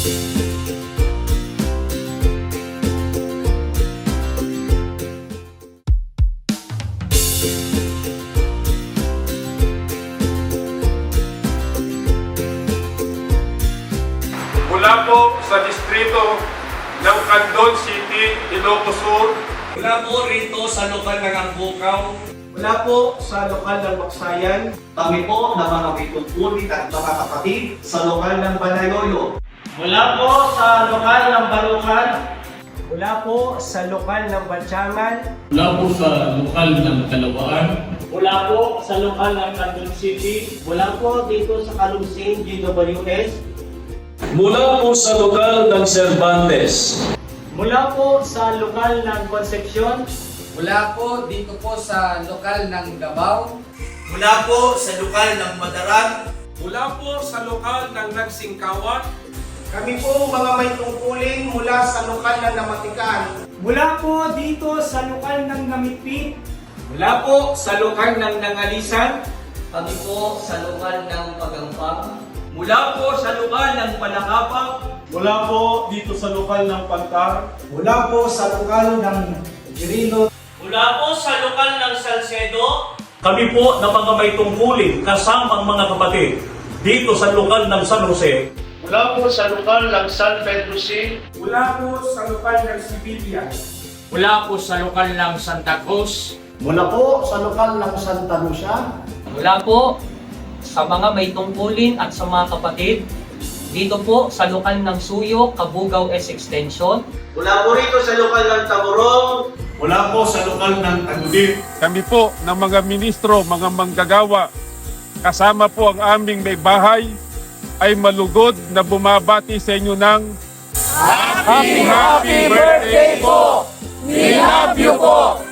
Mula po sa distrito ng Candon City, Ilocos Sur, Mula po rito sa lokal ng Ambukaw, Mula po sa lokal ng Baksayan, Kami po na mga pitungkulit at mga kapatid sa lokal ng Banayoyo. Mula po sa lokal ng Balukan, mula po sa lokal ng Batyangan, Mula po sa lokal ng Kalawaan, mula po sa lokal ng Candon City, mula po dito sa Kalunsing GWS, mula po sa lokal ng Cervantes, mula po sa lokal ng Concepcion, Mula po dito po sa lokal ng Davao. Mula po sa lokal ng Madaran, mula po sa lokal ng Nagsingkawan, Kami po mga may tungkulin mula sa lokal ng Namatikan. Mula po dito sa lokal ng Namitpit. Mula po sa lokal ng Nangalisan. Kami po sa lokal ng Pagampang. Mula po sa lokal ng Panakapang. mula po dito sa lokal ng Pantar, Mula po sa lokal ng Girino. Mula po sa lokal ng Salcedo. kami po na mga may tungkulin kasama ang mga kapatid dito sa lokal ng San Jose, Mula po sa lokal ng San Pedro City. mula po sa lokal ng Sibilia, Mula po sa lokal ng Santa Cruz. Mula po sa lokal ng Santa Lucia. Mula po sa mga may tungkulin at sa mga kapatid. Dito po sa lokal ng Suyo, Kabugaw S Extension. Mula po rito sa lokal ng Taborong. Mula po sa lokal ng Tagudit. Kami po ng mga ministro, mga manggagawa, kasama po ang aming may bahay, ay malugod na bumabati sa inyo ng Happy, Happy Birthday po! We love you po!